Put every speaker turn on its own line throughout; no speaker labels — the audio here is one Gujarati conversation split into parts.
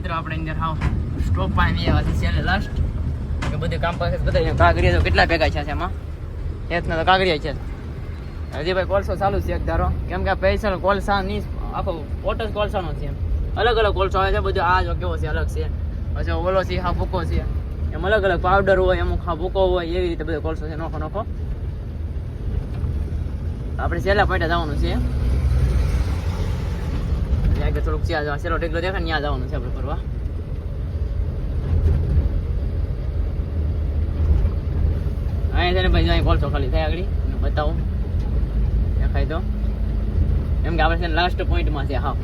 મિત્રો, આપણે અંદર હાવ સ્ટોપ પાણી આવ્યા છે છેલ્લે લાસ્ટ કે બધું કામ પાસે બધા કાગળિયા તો કેટલા ભેગા છે એમાં? એકના તો કાગળિયા છે હજી ભાઈ કોલસો ચાલુ છે એક ધારો. કેમ કે પૈસા કોલસા ની આખો પોટ જ કોલસાનો છે અલગ અલગ કોલસો આવે છે, બધું આ જો કેવો છે, અલગ છે. પછી ઓલો છે, હા, ભૂકો છે. એમ અલગ અલગ પાવડર હોય, અમુક હા, ભૂકો હોય, એવી રીતે બધો કોલસો છે, નોખો નોખો. આપણે છેલ્લા પોઈન્ટે જવાનું છે. આગળ થોડુંક ત્યાં જવા છેલ્લો ઢેકલો દેખાય ત્યાં જવાનું છે આપણે ફરવા. અહીંયા છે ને ભાઈ અહીં કોલસો ખાલી થાય આગળ. બતાવું. દેખાય તો એમ કે આપણે છે લાસ્ટ પોઈન્ટમાં છે, હા.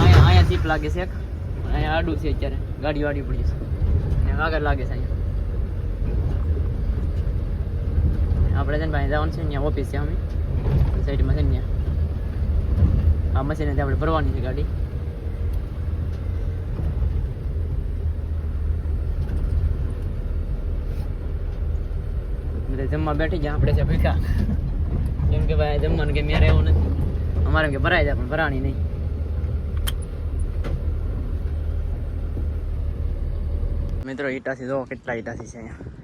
અહીંયા અહીંયા ચીપ લાગે છે એક. અહીંયા આડું છે અત્યારે. ગાડી વાડી પડી છે. આગળ લાગે છે અહીંયા આપણે છે ને ભાઈ જવાનું છે ત્યાં ઓફિસ છે અમે. સાઈડમાં છે ને ત્યાં. આ મશીને આપણે ભરવાની છે ગાડી. એટલે જમવા બેઠી ગયા, આપણે છે ભીખા કેમ કે ભાઈ જમવાનું કે મેરે એવું નથી. અમારે કે ભરાય જાય, પણ ભરાણી નહીં. મિત્રો ઈટાસી જો કેટલા ઈટાસી છે અહીંયા.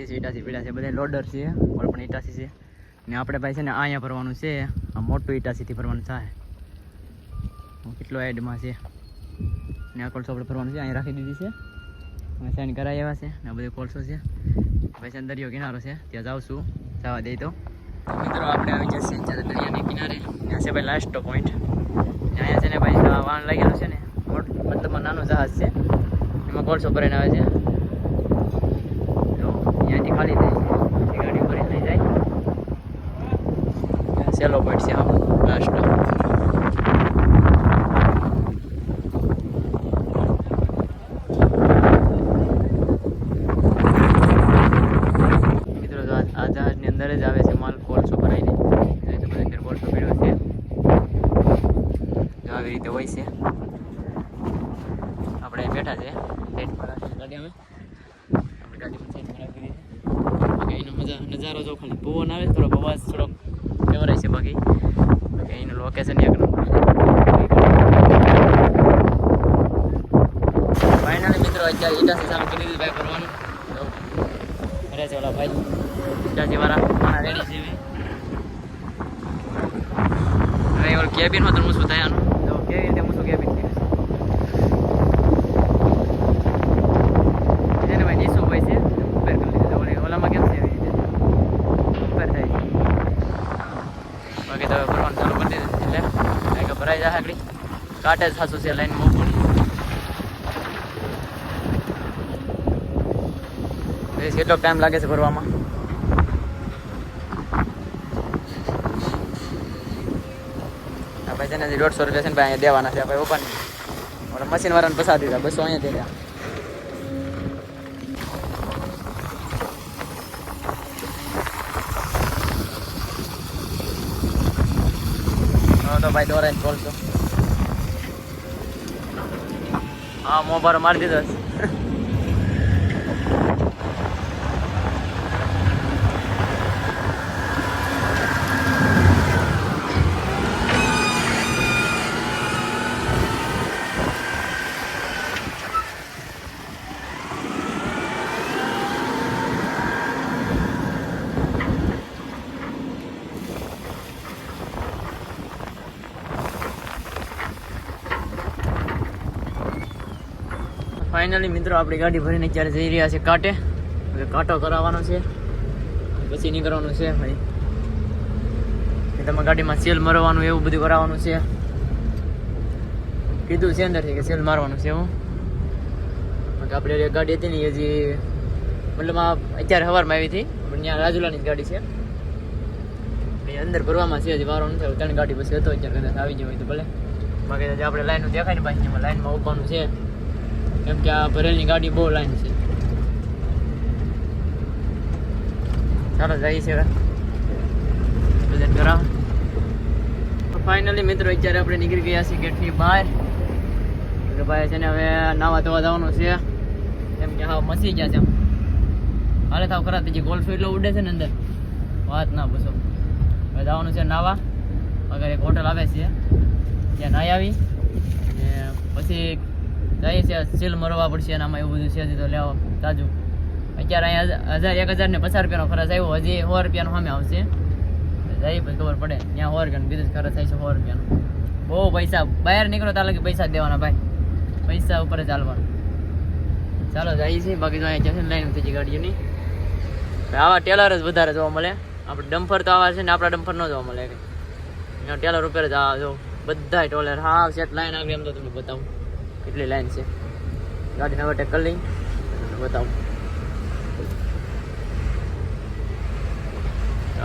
બત્રીસ ઈટાસી પીડા છે બધા લોડર છે, ઓલ પણ ઈટાસી છે. ને આપણે ભાઈ છે ને અહીંયા ભરવાનું છે, આ મોટું ઈટાસીથી ભરવાનું થાય. કેટલો એડમાં છે. ને આ કોલસો આપણે ભરવાનું છે અહીંયા રાખી દીધી છે. અને સાઈન કરાવી આવ્યા છે, ને આ બધી કોલસો છે. પછી દરિયો કિનારો છે, ત્યાં જાઉં છું, જવા દઈ તો. મિત્રો, આપણે આવી જશે દરિયાની કિનારે. ત્યાં છે ભાઈ લાસ્ટ પોઈન્ટ અહીંયા છે ને ભાઈ વાહન લાગેલું છે ને મતલબમાં નાનું જહાજ છે. એમાં કોલસો ભરાઈને આવે છે. તો અહીંયાથી ખાલી થઈ ગાડી ભરી લઈ જાય. સેલો પોઈન્ટ છે હા લાસ્ટ મિત્રો જો આ આ જહાજની અંદર જ આવે છે માલ કોલસો ભરાઈને એ તો બધા અંદર કોલસો પીડ્યો છે જો આવી રીતે હોય છે આપણે અહીં બેઠા છે સાઈડ પર રાખી ગાડી અમે આપણે ગાડીમાં સાઈડ પર રાખી દીધી બાકી એનો મજા નજારો જો ખાલી પવન આવે થોડોક અવાજ થોડોક ફેવરાય છે બાકી બાકી એનું લોકેશન એક નંબર ફાઇનલી મિત્રો અત્યારે ઈટાસી ચાલુ કરી દીધું ભાઈ ભરવાનું તો અરે છે ઓલા ભાઈ ઈટાસી વાળા મારા રેડી છે હવે. હવે ઓલું કેબિનમાં તો મૂસું થાય આનું તો કેવી રીતે મૂસું કેબિન થયું છે ને ભાઈ નીસું ભાઈ છે ઉપર કરી લીધું ઓલે ઓલામાં કેમ છે એવી રીતે ઉપર થાય છે બાકી તો હવે ભરવાનું ચાલુ કરી દીધું છે એટલે કારણ કે ભરાઈ જાય આગળ કાંટે થાશું છે લાઈન મોકું કેટલો ટાઈમ લાગે છે ભરવામાં? ભાઈ છે ને દોઢસો રૂપિયા છે ને ભાઈ અહીંયા દેવાના છે ભાઈ ઓપન પણ મશીન વાળાને પસાર દીધા, બસો અહીંયા દે તો ભાઈ દોરાઈ બોલશો હા મોબારો મારી દીધો. ફાઇનલી મિત્રો, આપણી ગાડી ભરીને અત્યારે જઈ રહ્યા છે કાંટે હવે કાંટો કરાવવાનો છે. પછી નીકળવાનું છે ભાઈ તમે ગાડીમાં સેલ મારવાનું, એવું બધું કરાવવાનું છે. કીધું છે અંદરથી કે સેલ મારવાનું છે બાકી આપણે ગાડી હતી ને હજી મતલબ અત્યારે સવારમાં આવી હતી, પણ ત્યાં રાજુલાની જ ગાડી છે. અંદર ભરવામાં છે, હજી વારો નથી. ત્રણ ગાડી પછી હતો, અત્યારે કદાચ આવી જાય તો ભલે. બાકી આપણે લાઈન દેખાય ને પાછી લાઈનમાં ઉભવાનું છે. કેમ કે આ ભરેલની ગાડી બહુ લાઈન છે. ચાલો જઈએ છે બજેટ કરાવ ફાઇનલી મિત્રો અત્યારે આપણે નીકળી ગયા છીએ ગેટની બહાર. એટલે ભાઈ છે ને હવે નાવા ધોવા જવાનું છે. કેમ કે હા મસી ગયા છે. હાલે થાવ ખરા જે ગોલ્ફ એટલો ઉડે છે ને અંદર. વાત ના પૂછો. હવે જવાનું છે નાવા. આગળ એક હોટલ આવે છે. ત્યાં નાહી આવી. અને પછી જઈએ છે, સીલ મરવા પડશે અને આમાં એવું બધું છે તો લેવા તાજુ અત્યારે અહીંયા હજાર, એક હજાર ને પચાસ રૂપિયાનો ખર્ચ આવ્યો, હજી સો રૂપિયાનો સામે આવશે. જઈ પછી ખબર પડે, ત્યાં સો રૂપિયાનો બીજું ખર્ચ થાય છે, સો રૂપિયાનો. બહુ પૈસા, બહાર નીકળો તાર લગી પૈસા દેવાના ભાઈ. પૈસા ઉપર ચાલવાનું ચાલો જઈએ છે, બાકી તો અહીંયા જશે લાઈન થઈ ગાડીઓની. આવા ટેલર જ વધારે જોવા મળે. આપણે ડમ્ફર તો આવા છે ને આપણા ડમ્ફર ન જોવા મળે કંઈ. ટેલર ઉપર જ આવા જો. બધા ટોલર, હા, સેટ લાઈન આગળ એમ તો તમને બતાવું. કેટલી લાઈન છે? ગાડી હવે ટેકલ લઈ. બતાવું.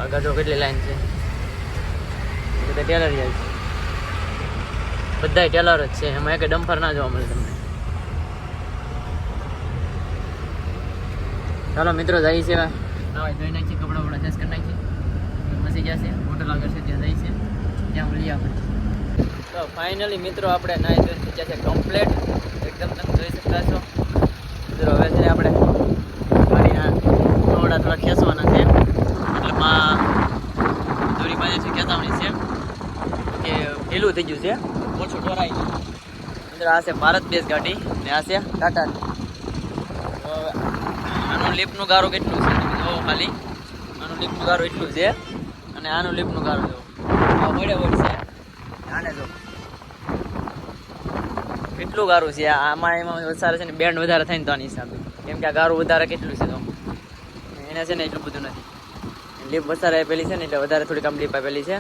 આગળ જો કેટલી લાઈન છે? બધા ટેલર જાય છે. બધા ટેલર જ છે. એમાં એક ડમ્ફર ના જોવા મળે તમને. ચાલો મિત્રો જઈએ છે નાવા ધોઈ નાખીએ કપડા બપડા ચેન્જ કરી નાખીએ. મસી છે હોટલ આગળ છે, ત્યાં જઈએ છે. ત્યાં મળીએ આપણે. તો ફાઇનલી મિત્રો આપણે નાઈ ધોઈ થઈ છે કમ્પ્લેટ એકદમ તમે જોઈ શકતા છો મિત્રો, હવે છે આપણે ગાડીના થોડા થોડા ખેંચવાના છે. એટલેમાં દોરી બાજુથી ખેંચાવણી છે કે ઢીલું થઈ ગયું છે. ઓછું ટોરાય મિત્રો, આ છે ભારત બેઝ ગાડી ને આ છે ટાટાની આનું લીપનું ગારો કેટલું છે? જોવો ખાલી. આનું લીપનું ગારો એટલું છે. અને આનું લીપનું ગારો જોવો આ વડે વડ છે. આને જો. કેટલું ગારું છે? આમાં એમાં વધારે છે ને બેન્ડ વધારે થાય તો આની હિસાબે. કેમ કે આ ગારું વધારે કેટલું છે તો એને છે ને એટલું બધું નથી. લીપ વધારે આપેલી છે ને એટલે વધારે થોડીક આમ લીપ આપેલી છે.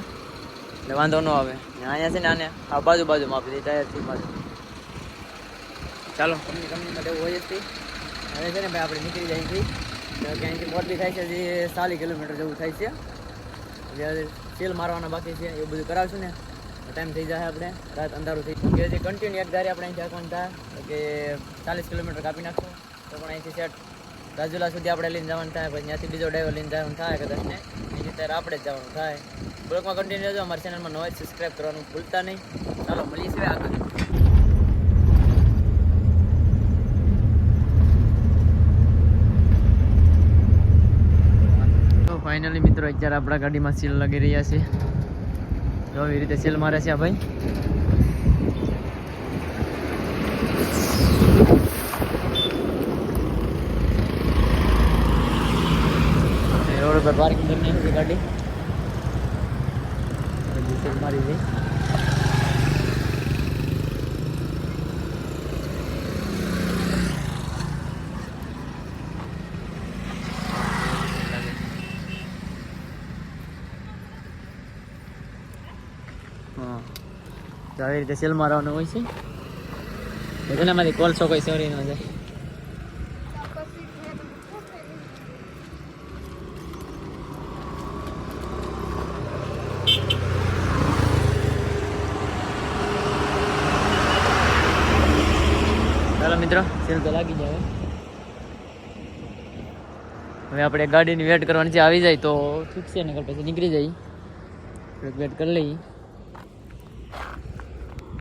એટલે વાંધો ન આવે. અહીંયા છે ને આને આ બાજુ બાજુમાં આપી દે ટાયરથી બાજુ ચાલો. કંપની કંપનીમાં એવું હોય જ. હવે છે ને ભાઈ આપણે નીકળી જાય છે ક્યાંયથી મોરબી થાય છે હજી ચાલીસ કિલોમીટર જેવું થાય છે. તેલ મારવાના બાકી છે, એવું બધું કરાવશું ને. ટાઈમ થઈ જાય આપણે. રાત અંધારું થઈ કે હજી કન્ટિન્યુ એક ગાડી આપણે અહીંથી હાંકવાનું થાય કે ચાલીસ કિલોમીટર કાપી નાખશું. તો પણ અહીંથી સેટ રાજુલા સુધી આપણે લઈને જવાનું થાય. પછી ત્યાંથી બીજો ડ્રાઈવર લઈને જવાનું થાય. કદાચ ને અહીંથી ત્યારે આપણે જ જવાનું થાય. બ્લોગમાં કન્ટિન્યુ રહેજો. અમારી ચેનલમાં નવા સબસ્ક્રાઈબ કરવાનું ભૂલતા નહીં. ચાલો મળીશું આગળ. ફાઇનલી મિત્રો, અત્યારે આપણા ગાડીમાં સીલ લાગી રહ્યા છે. જો આવી રીતે સેલ મારે છે ભાઈ. રોડ પર પાર્કિંગ કરીને ગાડી. હજી મારી છે હા તો આવી રીતે સેલ મારવાનું હોય છે. એનામાંથી કોલસો કોઈ સોરી છે ચાલો મિત્રો, સેલ તો લાગી જાય. હવે આપણે ગાડીની વેટ કરવાની છે. આવી જાય તો ઠીક છે, નકર પછી નીકળી જાય. વેટ કરી લઈએ.